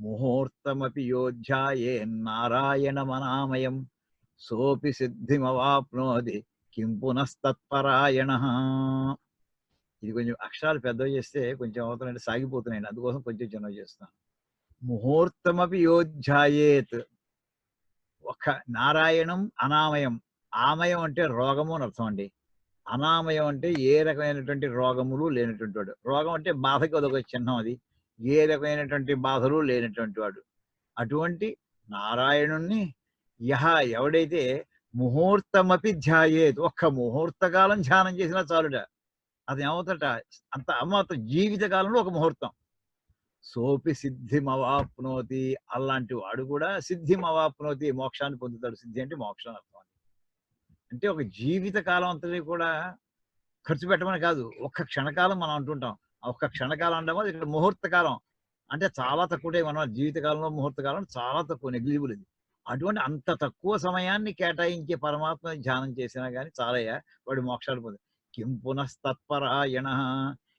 ముహూర్తమపి యోధ్యాయే నారాయణమనామయం. సోపి సిద్ధిమవాప్నోది కిం పునస్తత్పరాయణ ఇది కొంచెం అక్షరాలు పెద్దవి చేస్తే కొంచెం అవుతున్నాయి సాగిపోతున్నాయండి. అందుకోసం కొంచెం చిన్నవి చేస్తాను ముహూర్తమపి యోధ్యాయేత్. ఒక నారాయణం అనామయం. ఆమయం అంటే రోగము అని అర్థం అండి. అనామయం అంటే ఏ రకమైనటువంటి రోగములు లేనటువంటి వాడు. రోగం అంటే బాధకి అదొక చిహ్నం అది. ఏ రకమైనటువంటి బాధలు లేనటువంటి వాడు. అటువంటి నారాయణుణ్ణి యహ ఎవడైతే ముహూర్తమపి ధ్యాయేత్ ఒక్క ముహూర్తకాలం ధ్యానం చేసినా చాలుట. అది ఏమవుతట అంత అమ్మత జీవిత కాలంలో ఒక ముహూర్తం. సోపి సిద్ధిమవాప్నోతి అలాంటి వాడు కూడా సిద్ధిమవాప్నోతి మోక్షాన్ని పొందుతాడు. సిద్ధి అంటే మోక్షం అర్థం అంటే ఒక జీవిత కాలం అంతటి కూడా ఖర్చు పెట్టమని కాదు. ఒక్క క్షణకాలం మనం అంటుంటాం. ఒక క్షణకాలం అంటామో ఇక్కడ ముహూర్త కాలం అంటే చాలా తక్కువ మనం జీవిత కాలంలో ముహూర్త కాలం చాలా తక్కువ నెగ్లిజిబుల్ ఇది. అటువంటి అంత తక్కువ సమయాన్ని కేటాయించే పరమాత్మ ధ్యానం చేసినా కానీ చాలయ్యా వాడు మోక్షాలు పొంది. కిం పునస్తత్పరాయణ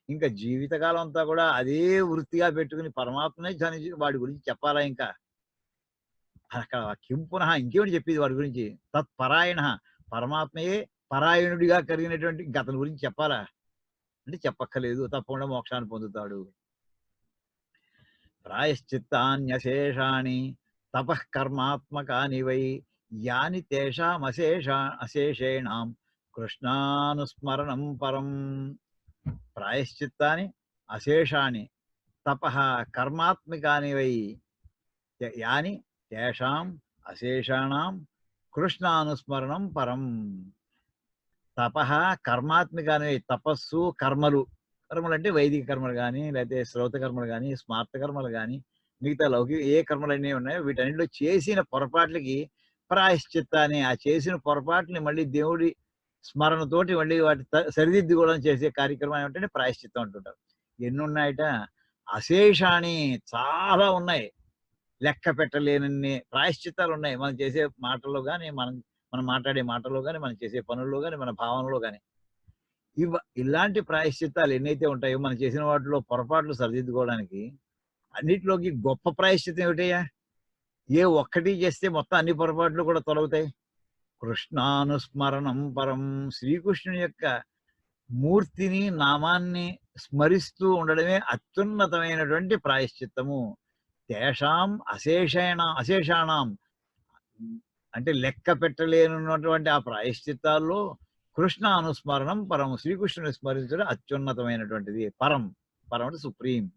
ఇంకా జీవితకాలం అంతా కూడా అదే వృత్తిగా పెట్టుకుని పరమాత్మనే ధ్యానించి వాడి గురించి చెప్పాలా ఇంకా? అక్కడ కిం పునః ఇంకేమిటి చెప్పేది వాడి గురించి? తత్పరాయణ. పరమాత్మయే పరాయణుడిగా కలిగినటువంటి ఇంకా అతని గురించి చెప్పాలా? అంటే చెప్పక్కర్లేదు. తప్పకుండా మోక్షాన్ని పొందుతాడు. ప్రాయశ్చిత్తాన్యశేషాణి తపఃకర్మాత్మకాని వై యాని తేషామశేష అశేషేణాం కృష్ణానుస్మరణం పరం. ప్రాయశ్చిత్తాని అశేషాని తప కర్మాత్మికాని వై యాని తేషాం అశేషాణం కృష్ణానుస్మరణం పరం. తపహ కర్మాత్మికాని తపస్సు కర్మలు. కర్మలు అంటే వైదిక కర్మలు కానీ లేకపోతే శ్రౌత కర్మలు కానీ స్మార్త కర్మలు కానీ మిగతా లౌకిక ఏ కర్మలు అన్నీ ఉన్నాయో వీటన్నిటిలో చేసిన పొరపాట్లకి ప్రాయశ్చిత్తాన్ని ఆ చేసిన పొరపాట్ని మళ్ళీ దేవుడి స్మరణతోటి మళ్ళీ వాటి త- సరిదిద్దుకోవడం చేసే కార్యక్రమం ఏమిటంటే ప్రాయశ్చిత్తం అంటుంటారు. ఎన్ని ఉన్నాయట అశేషాన్ని చాలా ఉన్నాయి. లెక్క పెట్టలేనన్ని ప్రాయశ్చిత్తాలు ఉన్నాయి మనం చేసే మాటల్లో కానీ మనం మనం మాట్లాడే మాటల్లో కానీ మనం చేసే పనుల్లో కానీ మన భావనలో కానీ ఇవ ఇలాంటి ప్రాయశ్చిత్తాలు ఎన్నైతే ఉంటాయో మనం చేసిన వాటిలో పొరపాట్లు సరిదిద్దుకోవడానికి అన్నిటిలోకి గొప్ప ప్రాయశ్చిత్తం ఏమిటయ్యా? ఏ ఒక్కటి చేస్తే మొత్తం అన్ని పొరపాట్లు కూడా తొలగుతాయి. కృష్ణానుస్మరణం పరం శ్రీకృష్ణుని యొక్క మూర్తిని నామాన్ని స్మరిస్తూ ఉండడమే అత్యున్నతమైనటువంటి ప్రాయశ్చిత్తము. తేషాం అశేషణ అశేషాణం. అంటే లెక్క పెట్టలేనున్నటువంటి ఆ ప్రాయశ్చిత్తాల్లో కృష్ణ అనుస్మరణం పరం శ్రీకృష్ణుని స్మరించడం అత్యున్నతమైనటువంటిది. పరం పరం అంటే సుప్రీం.